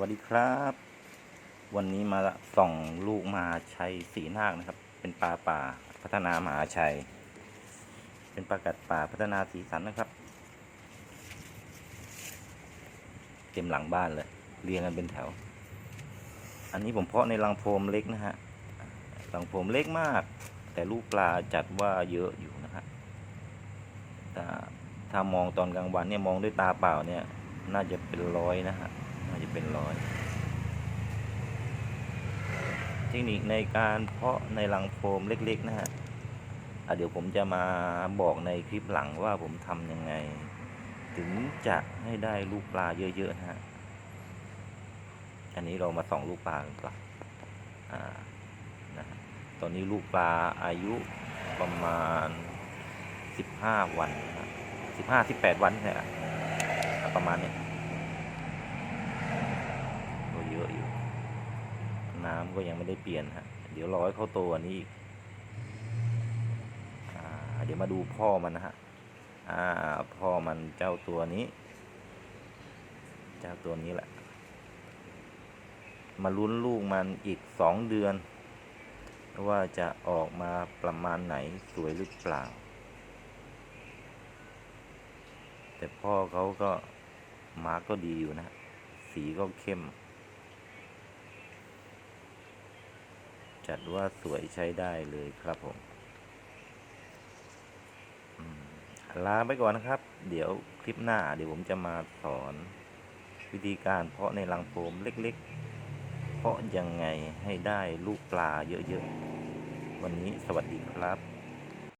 วัสดีครับ วันนี้มาส่องลูกมหาชัยสีนาคนะครับ เป็นปลาป่าพัฒนามหาชัย เป็นปลากัดป่าพัฒนาสีสันนะครับ เต็มหลังบ้านเลย เรียงกันเป็นแถว อันนี้ผมเพาะในรังโฟมเล็กนะฮะรังโฟมเล็กมาก แต่ลูกปลาจัดว่าเยอะอยู่นะฮะถ้าถ้ามองตอนกลางวันเนี่ยมองด้วยตาเปล่าเนี่ย น่าจะเป็นร้อยนะฮะ น่าจะเป็นร้อยเทคนิคในการเพาะในรังโฟมเล็ก ๆ นะฮะอะเดี๋ยวผมจะมาบอกในคลิปหลังว่าผมทำยังไง ถึงจะให้ได้ลูกปลาเยอะๆนะฮะ อันนี้เรามาส่องลูกปลากันก่อนอ่านะตอนนี้ลูกปลาอายุประมาณสิบห้าวันสิบห้าสิบแปดวันเนี่ยประมาณเนี้ย ก็เยอะอยู่ น้ำก็ยังไม่ได้เปลี่ยนฮะเดี๋ยวรอให้เขาโตกว่านี้อีกอเดี๋ยวมาดูพ่อมันนะฮะอ่าพ่อมันเจ้าตัวนี้ เจ้าตัวนี้แหละ มาลุ้นลูกมันอีกสองเดือน ว่าจะออกมาประมาณไหนสวยหรือเปล่า แต่พ่อเขาก็มาร์กก็ดีอยู่นะ สีก็เข้ม จัดว่าสวยใช้ได้เลยครับผมลาไปก่อนนะครับ เดี๋ยวคลิปหน้า เดี๋ยวผมจะมาสอนวิธีการเพาะในรังโฟมเล็กๆ เพาะยังไงให้ได้ลูกปลาเยอะๆ วันนี้สวัสดีครับ